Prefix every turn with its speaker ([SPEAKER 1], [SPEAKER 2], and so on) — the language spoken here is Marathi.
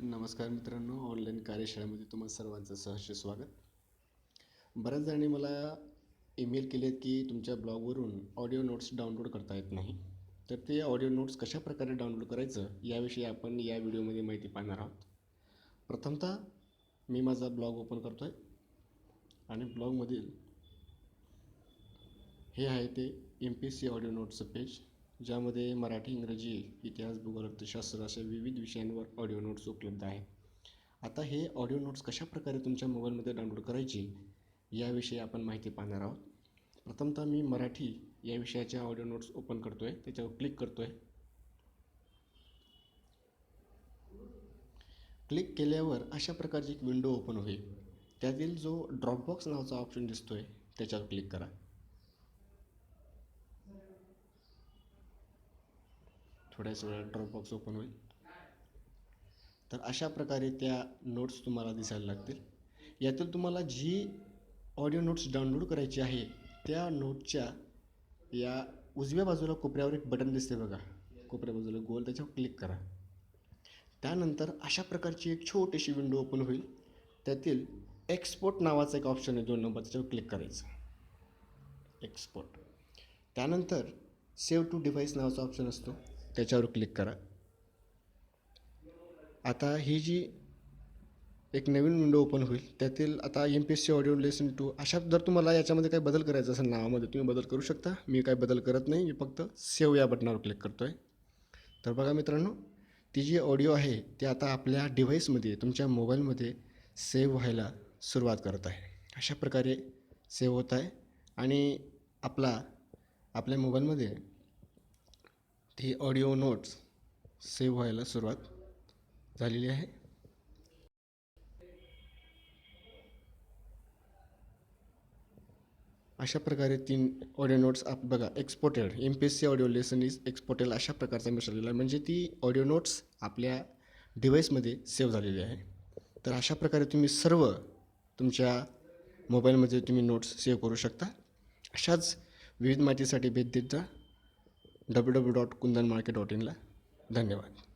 [SPEAKER 1] नमस्कार मित्रांनो ऑनलाईन कार्यशाळेमध्ये तुम्हा सर्वांचं सहर्ष स्वागत. बऱ्याच जणांनी मला ईमेल केले आहेत की तुमच्या ब्लॉगवरून ऑडिओ नोट्स डाउनलोड करता येत नाही. तर ते ऑडिओ नोट्स कशा प्रकारे डाउनलोड करायचं याविषयी आपण या व्हिडिओमध्ये माहिती पाहणार आहोत. प्रथमतः मी माझा ब्लॉग ओपन करतो आहे आणि ब्लॉगमधील हे आहे ते एम पी सी ऑडिओ नोट्सचं पेज ज्यामध्ये मराठी इंग्रजी इतिहास भूगोल अर्थशास्त्र अशा विविध विषयांवर ऑडिओ नोट्स उपलब्ध आहेत आता हे ऑडिओ नोट्स कशाप्रकारे तुमच्या मोबाईलमध्ये डाउनलोड करायची याविषयी आपण माहिती पाहणार आहोत. प्रथमतः मी मराठी या विषयाच्या ऑडिओ नोट्स ओपन करतो आहे त्याच्यावर क्लिक करतो आहे क्लिक केल्यावर अशा प्रकारची एक विंडो ओपन होईल. त्यातील जो ड्रॉपबॉक्स नावाचा ऑप्शन दिसतो आहे त्याच्यावर क्लिक करा. थोड्याच वेळात ड्रॉपबॉक्स ओपन होईल. तर अशा प्रकारे त्या नोट्स तुम्हाला दिसायला लागतील. यातील तुम्हाला जी ऑडिओ नोट्स डाउनलोड करायची आहे त्या नोटच्या या उजव्या बाजूला कोपऱ्यावर एक बटन दिसते बघा. कोपऱ्या बाजूला गोल त्याच्यावर क्लिक करा. त्यानंतर अशा प्रकारची एक छोटीशी विंडो ओपन होईल. त्यातील एक्सपोर्ट नावाचा एक ऑप्शन आहे दोन नंबर त्याच्यावर क्लिक करायचं. एक्सपोर्ट त्यानंतर सेव्ह टू डिव्हाइस नावाचा ऑप्शन असतो. त्याच्यावर क्लिक करा. आता ही जी एक नवीन विंडो ओपन होईल त्यातील आता M P S C audio lesson two अशा जर तुम्हाला याच्यामध्ये काही बदल करायचा असेल नावामध्ये तुम्ही बदल करू शकता. मी काही बदल करत नाही मी फक्त सेव्ह या बटनावर क्लिक करतो आहे तर बघा मित्रांनो ती जी ऑडिओ आहे ती आता आपल्या डिव्हाइसमध्ये तुमच्या मोबाईलमध्ये सेव्ह व्हायला सुरुवात करत आहे. अशा प्रकारे सेव्ह होत आहे. आणि आपला आपल्या मोबाईलमध्ये ती ऑडिओ नोट्स सेव्ह व्हायला सुरुवात झालेली आहे. अशा प्रकारे तीन ऑडिओ नोट्स आप बघा. Exported M P S C audio lesson is exported अशा प्रकारचा मिसळलेला आहे. म्हणजे ती ऑडिओ नोट्स आपल्या डिव्हाइसमध्ये सेव्ह झालेली आहे. तर अशा प्रकारे तुम्ही सर्व तुमच्या मोबाईलमध्ये तुम्ही नोट्स सेव्ह करू शकता. अशाच विविध माहितीसाठी भेट देत जा. W W dot Kundan market dot इनला धन्यवाद.